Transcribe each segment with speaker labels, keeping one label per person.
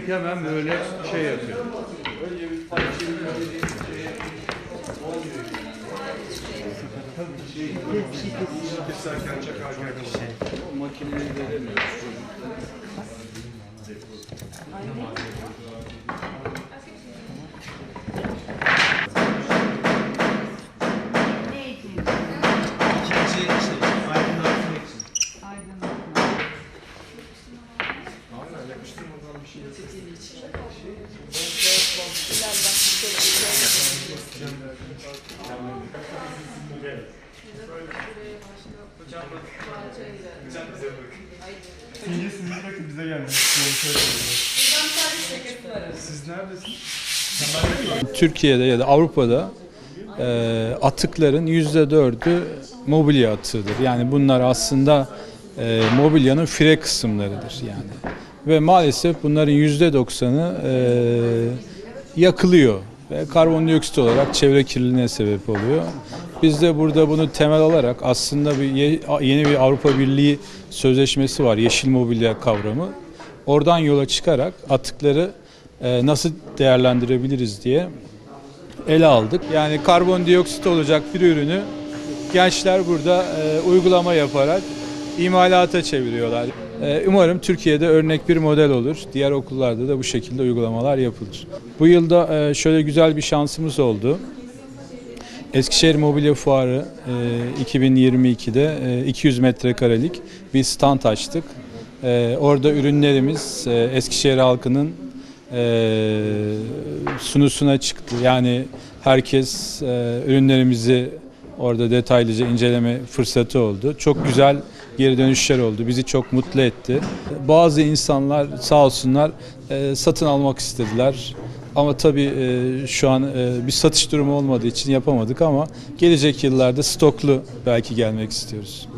Speaker 1: direkt hemen böyle şey yapıyor. O makineyi veremiyoruz
Speaker 2: Singe sizi bırakın bize geldik. Siz neredesiniz?
Speaker 3: Türkiye'de ya da Avrupa'da e, atıkların yüzde dördü mobilya atığıdır. Yani bunlar aslında e, mobilyanın fire kısımlarıdır yani. Ve maalesef bunların yüzde doksanı e, yakılıyor ve karbondioksit olarak çevre kirliliğine sebep oluyor. Biz de burada bunu temel alarak aslında bir ye- yeni bir Avrupa Birliği sözleşmesi var, yeşil mobilya kavramı. Oradan yola çıkarak atıkları e, nasıl değerlendirebiliriz diye ele aldık. Yani karbondioksit olacak bir ürünü gençler burada e, uygulama yaparak imalata çeviriyorlar. E, umarım Türkiye'de örnek bir model olur. Diğer okullarda da bu şekilde uygulamalar yapılır. Bu yılda e, şöyle güzel bir şansımız oldu. Eskişehir Mobilya Fuarı e, 2022'de e, 200 metrekarelik bir stand açtık. E, orada ürünlerimiz e, Eskişehir halkının e, sunusuna çıktı. Yani herkes e, ürünlerimizi orada detaylıca inceleme fırsatı oldu. Çok güzel geri dönüşler oldu. Bizi çok mutlu etti. Bazı insanlar sağ olsunlar e, satın almak istediler. Ama tabii e, şu an e, bir satış durumu olmadığı için yapamadık ama gelecek yıllarda stoklu belki gelmek istiyoruz.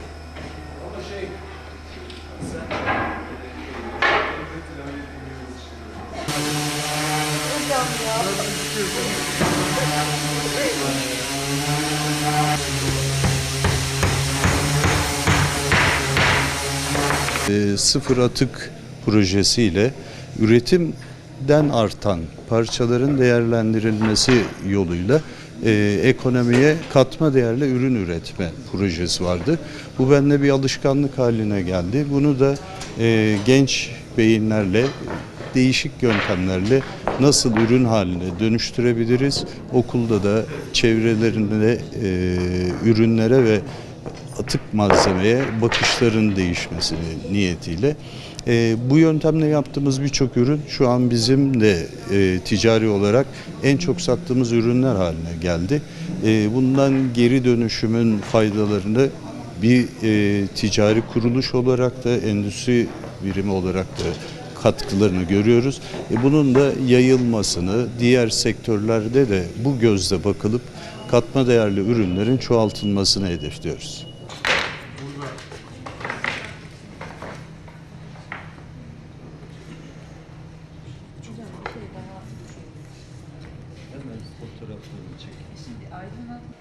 Speaker 4: E, sıfır atık projesiyle üretimden artan parçaların değerlendirilmesi yoluyla e, ekonomiye katma değerli ürün üretme projesi vardı. Bu bende bir alışkanlık haline geldi. Bunu da e, genç beyinlerle değişik yöntemlerle nasıl ürün haline dönüştürebiliriz? Okulda da çevrelerinde e, ürünlere ve atık malzemeye bakışların değişmesi niyetiyle. E, bu yöntemle yaptığımız birçok ürün şu an bizim de e, ticari olarak en çok sattığımız ürünler haline geldi. E, bundan geri dönüşümün faydalarını bir e, ticari kuruluş olarak da endüstri birimi olarak da katkılarını görüyoruz. E, bunun da yayılmasını diğer sektörlerde de bu gözle bakılıp katma değerli ürünlerin çoğaltılmasını hedefliyoruz. Hemen fotoğraflarını çekin. Şimdi aydınlatma.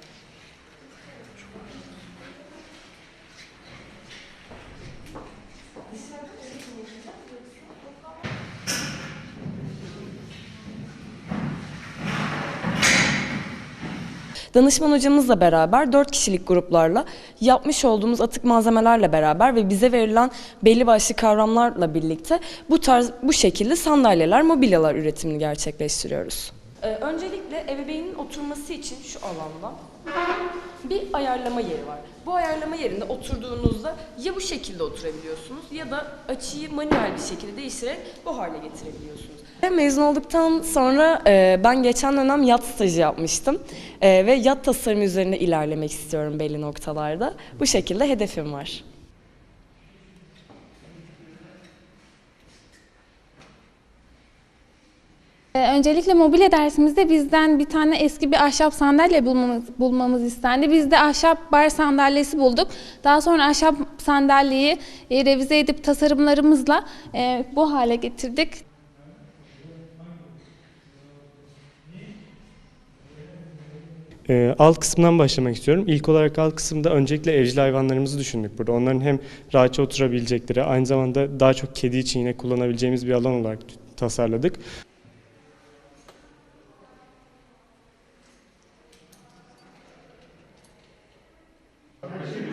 Speaker 5: Danışman hocamızla beraber 4 kişilik gruplarla yapmış olduğumuz atık malzemelerle beraber ve bize verilen belli başlı kavramlarla birlikte bu tarz bu şekilde sandalyeler, mobilyalar üretimini gerçekleştiriyoruz. Ee, öncelikle ebeveynin oturması için şu alanda bir ayarlama yeri var. Bu ayarlama yerinde oturduğunuzda ya bu şekilde oturabiliyorsunuz ya da açıyı manuel bir şekilde değiştirerek bu hale getirebiliyorsunuz. Mezun olduktan sonra e, ben geçen dönem yat stajı yapmıştım E, ve yat tasarımı üzerine ilerlemek istiyorum belli noktalarda. Bu şekilde hedefim var.
Speaker 6: Öncelikle mobilya dersimizde bizden bir tane eski bir ahşap sandalye bulmamız, bulmamız istendi. Biz de ahşap bar sandalyesi bulduk. Daha sonra ahşap sandalyeyi e, revize edip tasarımlarımızla e, bu hale getirdik.
Speaker 2: Ee, alt kısımdan başlamak istiyorum. İlk olarak alt kısımda öncelikle evcil hayvanlarımızı düşündük burada. Onların hem rahatça oturabilecekleri, aynı zamanda daha çok kedi için yine kullanabileceğimiz bir alan olarak tasarladık. Спасибо.